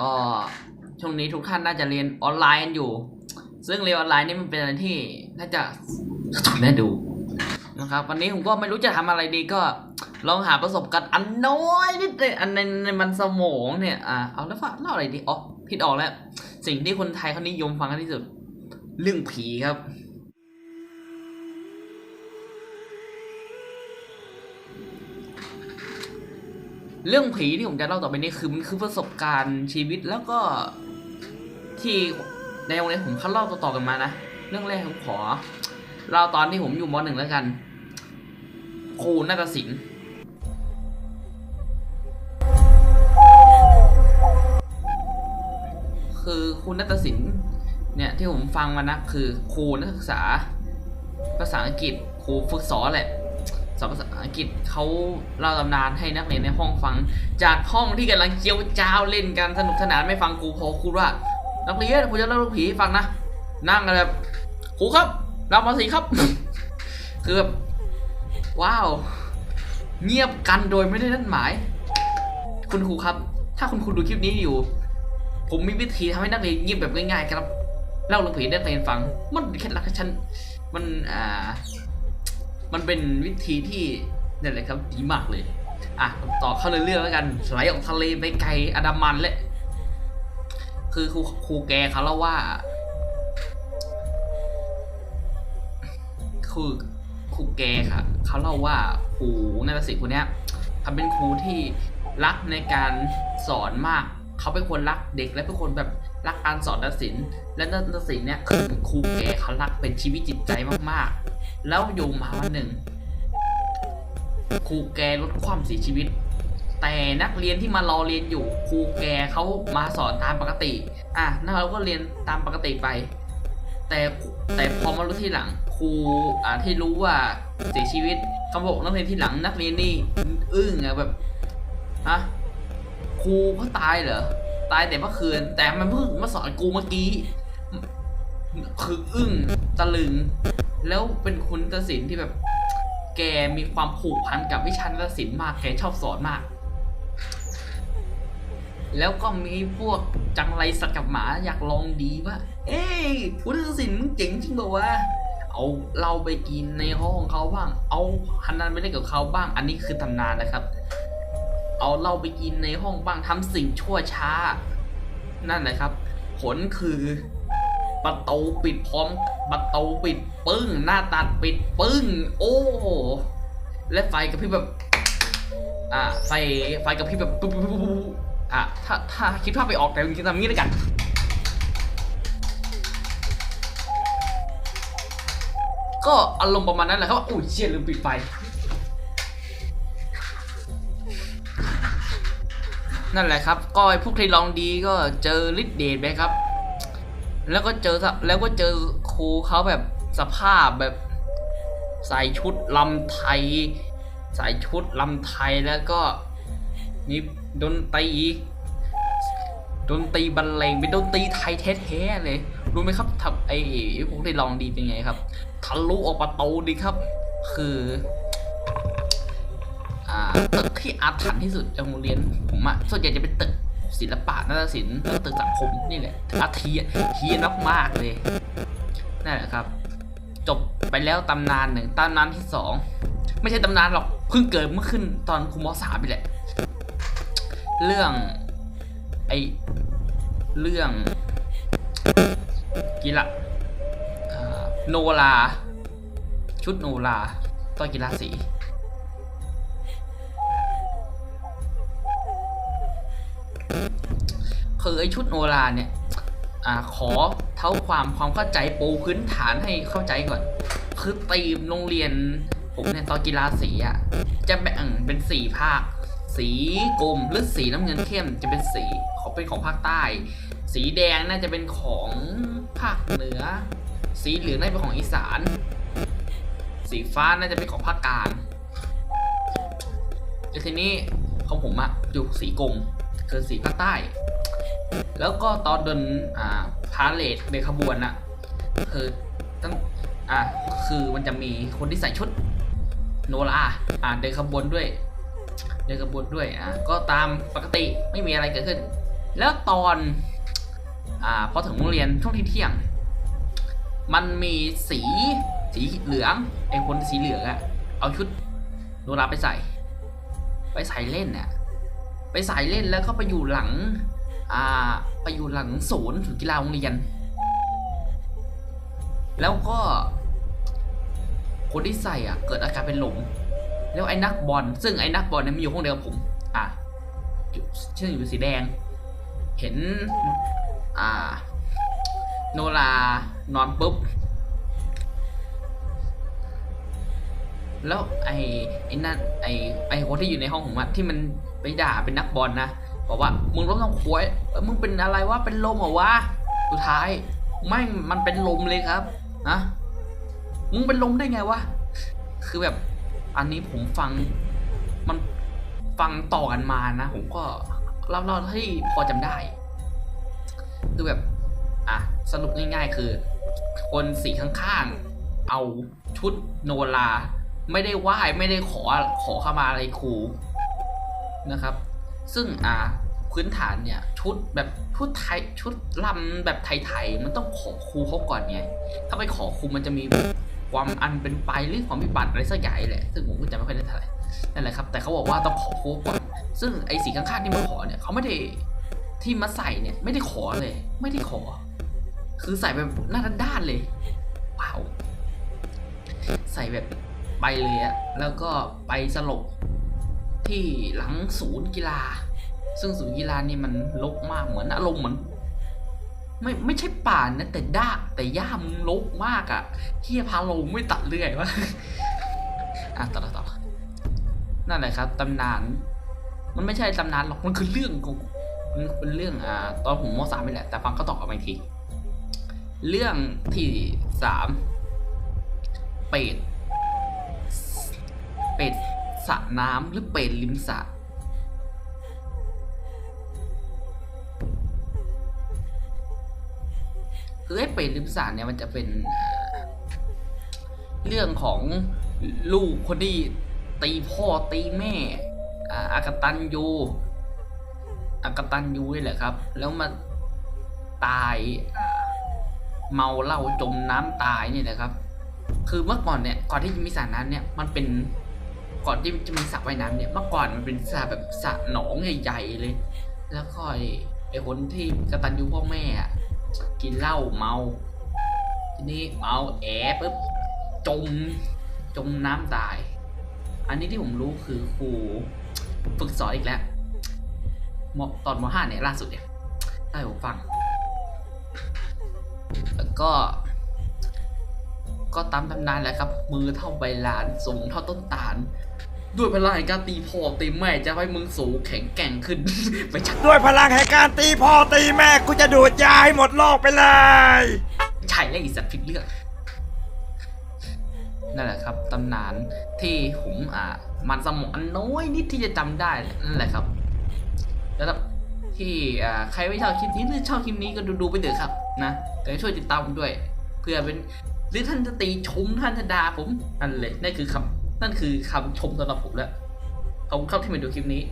ก็ช่วงนี้ทุกท่านน่าจะเรียนออนไลน์อยู่ ซึ่งเรียนออนไลน์นี่มันเป็นอะไรที่น่าจะน่าดูนะครับ วันนี้ผมก็ไม่รู้จะทำอะไรดีก็ลองหาประสบการณ์อันน้อยนิดเดียอันในในมันสมองเนี่ยอ่าเอาแล้วว่าเล่าอะไรดีอ๋อผิดออกแล้ว สิ่งที่คนไทยเขานิยมฟังกันที่สุด เรื่องผีครับ เรื่องผีที่ผมจะเล่าต่อไปนี้คือมันคือประสบการณ์ชีวิตแล้วก็ที่ในโรงเรียนผมเขาเล่าต่อๆกันมานะเรื่องแรกผมขอเล่าตอนที่ผมอยู่มหนึ่งแล้วกันครูนาฏศิลป์คือครูนาฏศิลป์เนี่ยที่ผมฟังมานะคือครูนักศึกษาภาษาอังกฤษครูฝึกสอนแหละสอนภาษา อังกฤษเขาเล่าตำนานให้นักเรียนในห้องฟัง จากห้องที่กำลังเจียวจ้าวเล่นกันสนุกสนานไม่ฟังครูพอครูว่า นักเรียนครูจะเล่าเรื่องผีฟังนะ นั่งกันแบบครูครับเรามาสิครับ คือแบบว้าว เงียบกันโดยไม่ได้นัดหมาย คุณครูครับ ถ้าคุณครูดูคลิปนี้อยู่ ผมมีวิธีทำให้นักเรียนเงียบแบบง่ายๆครับ เล่าเรื่องผีให้นักเรียนฟัง มันเคล็ดลับของฉันมันอ่า มันเป็นวิธีที่นี่นแหละครับดีมากเลย อะต่อเข้าเรื่องแล้วกันไหลออกทะเลไปไกลอันดามันเลยคือครูครูแกเขาเล่าว่า คือครูแกค่ะเขาเล่าว่าครูนาฏศิลป์คนนี้เขาเป็นครูที่รักในการสอนมาก เขาเป็นคนรักเด็กและเป็นคนแบบรักการสอนนาฏศิลป์และนาฏศิลป์เนี่ยคือครูแกเขารักเป็นชีวิตจิตใจมากๆ แล้วอยู่มาวันหนึ่งครูแกลดความเสียชีวิต แต่นักเรียนที่มารอเรียนอยู่ครูแกเขามาสอนตามปกติ อะนักเราก็เรียนตามปกติไป แต่แต่พอมารู้ที่หลังครูอ่าที่รู้ว่าเสียชีวิตเขาบอกนักเรียนที่หลังนักเรียนนี่อึ้งอะแบบฮะครูเขาตายเหรอตายแต่เมื่อคืน แต่มันเพิ่งมาสอนกูเมื่อกี้ คืออึ้งตะลึง แล้วเป็นคุณตศิลป์ที่แบบ แกมีความผูกพันกับวิชานาฏศิลป์มากแกชอบสอนมาก แล้วก็มีพวกจังไรสักกับหมาอยากลองดีว่า เอ้ยคุณนาฏศิลป์มึงเจ๋งจริงบอกว่าเอาเราไปกินในห้องเขาบ้าง เอาฮันนันไปเล่นกับเขาบ้าง อันนี้คือตำนานนะครับ เอาเราไปกินในห้องบ้างทำสิ่งชั่วช้า นั่นแหละครับ ผลคือ ประตูปิดพร้อม ประตูปิดปึ้ง หน้าตัดปิดปึ้ง โอ้ และไฟกับพริบแบบ อ่า ไฟ ไฟกับพริบแบบปุ๊บปุ๊บปุ๊บอะ ถ้า ถ้าคิดภาพไปออกแต่จริงๆทำงี้เลยกันก็อารมณ์ประมาณนั้นแหละครับอุ้ยเชี่ยลืมปิดไฟ นั่นแหละครับ ก็ไอ้พวกที่ลองดีก็เจอฤทธิ์เดชไปครับ แล้วก็เจอแล้วก็เจอครูเขาแบบสภาพแบบใส่ชุดลำไทย ใส่ชุดลำไทยแล้วก็นี่ดนตรีดนตรีบรรเลงเป็นดนตรีไทยแท้ๆเลยรู้ไหมครับทับไอ้พวกที่ลองดีเป็นไงครับทะลุออกประตูดีครับ คืออ่าตึกที่อาถรรพ์ที่สุดในโรงเรียนผมอะส่วนใหญ่จะเป็นตึก ศิลปะนาฏศิลป์ตึกสังคมนี่แหละอาเทียเทียนมากๆเลยนั่นแหละครับ จบไปแล้วตำนานหนึ่งตำนานที่สองไม่ใช่ตำนานหรอกเพิ่งเกิดเมื่อขึ้นตอนคุมสามนี่แหละ เรื่องไอเรื่องกีฬาโนรา ชุดโนราตอนกีฬาสี คือไอชุดโนราเนี่ยอ่าขอเท่าความความเข้าใจปูพื้นฐานให้เข้าใจก่อน คือตีมโรงเรียน ผมเนี่ยตอนกีฬาสีอะจะแบ่งเป็นสี่ภาค สีกรมหรือสีน้ำเงินเข้มจะเป็นสีของเป็นของภาคใต้ สีแดงน่าจะเป็นของภาคเหนือ สีเหลืองน่าจะเป็นของอีสาน สีฟ้าน่าจะเป็นของภาคกลางแล้วทีนี้ของผมอะอยู่สีกรมคือสีภาคใต้ แล้วก็ตอนเดินอ่าพาเลทในขบวนอะคือตั้งอ่าคือมันจะมีคนที่ใส่ชุดโนราอ่าเดินขบวนด้วยเจอกับบทด้วยอะก็ตามปกติไม่มีอะไรเกิดขึ้น แล้วตอนอ่าพอถึงโรงเรียนช่วงที่เที่ยง มันมีสีสีเหลืองไอ้คนสีเหลืองอะเอาชุดโนราไปใส่ ไปใส่เล่นเนี่ยไปใส่เล่นแล้วก็ไปอยู่หลัง อ่าไปอยู่หลังศูนย์ศูนย์กีฬาโรงเรียน แล้วก็ คนที่ใส่อะ เกิดอาการเป็นลมแล้วไอ้นักบอลซึ่งไอ้นักบอลเนี่ยมันอยู่ห้องเดียวกับผม อะชื่ออยู่สีแดง เห็น อ่า โนรานอนปุ๊บ แล้วไอ้ไอ้นั่นไอ้ไอ้คนที่อยู่ในห้องผมอะที่มันไปด่าเป็นนักบอลนะ บอกว่ามึงล้มต้องควยเอ้ยมึงเป็นอะไรวะเป็นลมเหรอวะสุดท้ายไม่มันเป็นลมเลยครับนะมึงเป็นลมได้ไงวะคือแบบอันนี้ผมฟังมันฟังต่อกันมานะผมก็เล่าเล่าที่พอจำได้ คือแบบอะสรุปง่าย ๆ คือ คนสีข้างๆ เอาชุดโนรา ไม่ได้ไหว้ไม่ได้ขอขอเข้ามาอะไรครูนะครับ ซึ่งอ่าพื้นฐานเนี่ยชุดแบบชุดไทยชุดลำแบบไทยๆมันต้องขอครูเขาก่อนไงถ้าไปขอครูมันจะมีความอันเป็นไปหรือความวิบัติอะไรสักอย่างแหละซึ่งผมก็จะไม่ค่อยได้เท่าไหร่นั่นแหละครับ แต่เขาบอกว่าต้องขอครูก่อนซึ่งไอ้สีข้างๆที่มาขอเนี่ยเขาไม่ได้ที่มาใส่เนี่ยไม่ได้ขอเลย ไม่ได้ขอ คือใส่แบบหน้าด้านๆเลยว้าวใส่แบบไปเลยอะแล้วก็ไปสลบ ที่หลังศูนย์กีฬา ซึ่งศูนย์กีฬานี่มันรกมากเหมือนอารมณ์เหมือนไม่ไม่ใช่ป่านนะแต่ด้าแต่ย่ามึงรกมากอะเฮียพาลงไม่ตัดเรื่อยวะอะต่อต่อนั่นแหละครับตำนาน มันไม่ใช่ตำนานหรอกมันคือเรื่องของมันเป็นเรื่องอ่าตอนผมมสามนี่แหละ แต่ฟังเขาตอบกันมาอีกทีเรื่องที่สามเป็ดเป็ด สระน้ำหรือเป็ดริมสระคือไอ้เป็ดริมสระเนี่ยมันจะเป็นเรื่องของลูกคนที่ตีพ่อตีแม่อาอากตันยูอากตันยูนี่แหละครับ แล้วมาตายเมาเหล้าจมน้ำตายนี่ยนะครับ คือเมื่อก่อนเนี่ยก่อนที่จะมีสระน้ำเนี่ยมันเป็น ก่อนที่จะมีสระว่ายน้ำเนี่ยเมื่อก่อนมันเป็นสระแบบสระหนองใหญ่ๆเลย แล้วก็ไอ้ไอ้คนที่กตัญญูพ่อแม่อะกินเหล้าเมา ทีนี้เมาแอบปุ๊บจมจมน้ำตาย อันนี้ที่ผมรู้คือครูฝึกสอนอีกแล้วมตอนมห้าเนี่ยล่าสุดเนี่ยได้ผมฟัง แล้วก็ ก็ตามตำนานแหละครับ มือเท่าใบลาน สูงเท่าต้นตาล ด้วยพลังแห่งการตีพ่อตีแม่จะให้มึงสูงแข็งแกร่งขึ้นไม่ใช่ด้วยพลังแห่งการตีพ่อตีแม่กูจะดูดยาให้หมดโลกไปเลยใช่แล้วอีสัตว์ผิดเรื่องนั่นแหละครับตำนานที่ผมอ่ามันสมองอันน้อยนิดที่จะจำได้นั่นแหละครับแล้วที่อ่าใครไม่ชอบคลิปนี้หรือชอบคลิปนี้ก็ดูดูๆไปเถอะครับนะแต่ช่วยติดตามผมด้วย เพื่อเป็นหรือท่านจะตีชมท่านจะด่าผมนั่นเลยนั่นคือคำ นั่นคือคำชมสำหรับผมแล้วขอบคุณครับที่มาดูคลิปนี้